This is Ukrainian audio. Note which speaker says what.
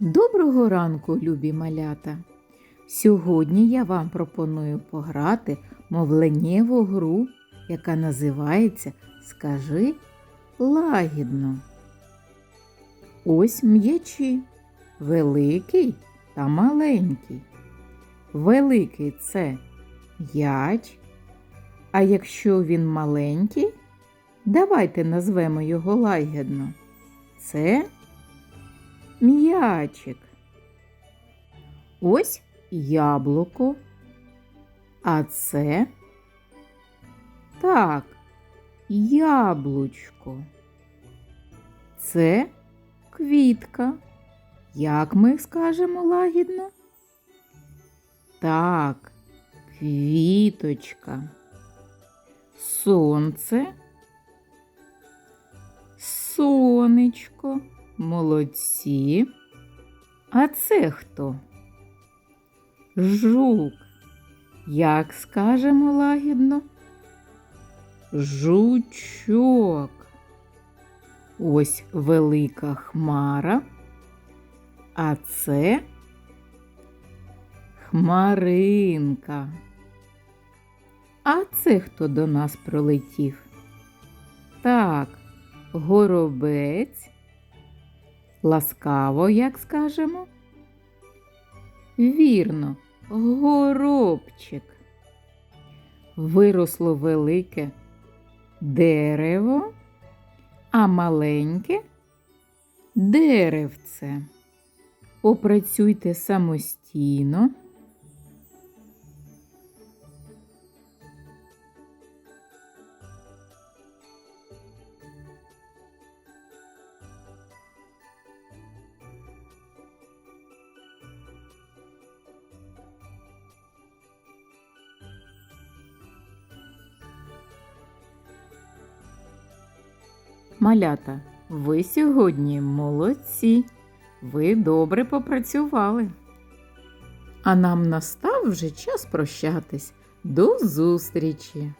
Speaker 1: Доброго ранку, любі малята! Сьогодні я вам пропоную пограти мовленнєву гру, яка називається Скажи лагідно. Ось м'ячі, великий та маленький. Великий це м'яч, а якщо він маленький, давайте назвемо його лагідно. Це м'ячик. Ось яблуко. А це так, яблучко. Це квітка. Як ми скажемо лагідно? Так, квіточка. Сонце. Сонечко. Молодці. А це хто? Жук. Як скажемо лагідно? Жучок. Ось велика хмара. А це хмаринка. А це хто до нас пролетів? Так, горобець. Ласкаво, як скажемо? Вірно, горобчик. Виросло велике дерево, а маленьке деревце. Попрацюйте самостійно. Малята, ви сьогодні молодці. Ви добре попрацювали. А нам настав вже час прощатись. До зустрічі!